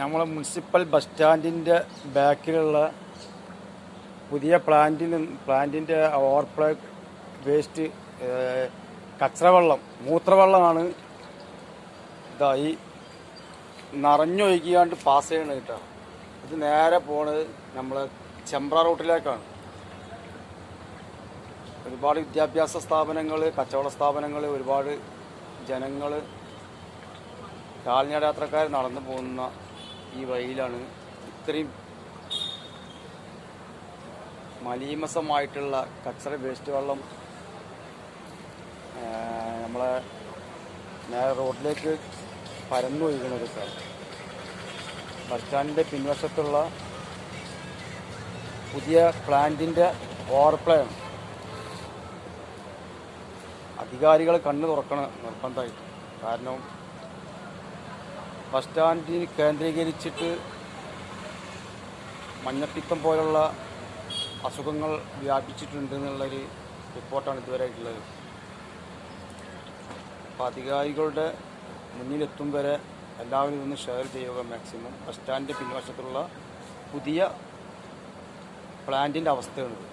നമ്മളെ municipal bus സ്റ്റാൻഡിന്റെ ബാക്കിലുള്ള പുതിയ പ്ലാന്റിൽ പ്ലാന്റിന്റെ ഓവർഫ്ലോ വേസ്റ്റ് കച്ചറവെള്ളം മൂത്രവെള്ളമാണ് ഇതായി നിറഞ്ഞൊഴുകിയാണ്ട് പാസ് ചെയ്യണത് കേട്ടോ. ഇത് നേരെ പോണത് നമ്മളെ ചെമ്പ്ര റൂട്ടിലേക്കാണ്. ഒരുപാട് വിദ്യാഭ്യാസ സ്ഥാപനങ്ങൾ കച്ചവട സ്ഥാപനങ്ങൾ ഒരുപാട് ജനങ്ങൾ കാൽനട യാത്രക്കാർ നടന്നു പോകുന്ന ഈ വഴിയിലാണ് ഇത്രയും മലീമസമായിട്ടുള്ള കച്ചറ വേസ്റ്റ് വെള്ളം നമ്മളെ നേരെ റോഡിലേക്ക് പരന്നു ഒഴുകുന്നത് സാർ ബസ് സ്റ്റാൻഡിന്റെ പിൻവശത്തുള്ള പുതിയ പ്ലാന്റിന്റെ ഓവർപ്ലേ ആണ്. അധികാരികൾ കണ്ണ് തുറക്കണം നിർബന്ധമായിട്ട്. കാരണം ബസ് സ്റ്റാൻഡിൽ കേന്ദ്രീകരിച്ചിട്ട് മഞ്ഞപ്പിത്തം പോലുള്ള അസുഖങ്ങൾ വ്യാപിച്ചിട്ടുണ്ട് എന്നുള്ളൊരു റിപ്പോർട്ടാണ് ഇതുവരെ ആയിട്ടുള്ളത് അപ്പോൾ അധികാരികളുടെ മുന്നിലെത്തും വരെ എല്ലാവരും ഇതൊന്ന് ഷെയർ ചെയ്യുക മാക്സിമം. ബസ് സ്റ്റാൻഡിന്റെ പിൻവശത്തുള്ള പുതിയ പ്ലാന്റിന്റെ അവസ്ഥയാണിത്.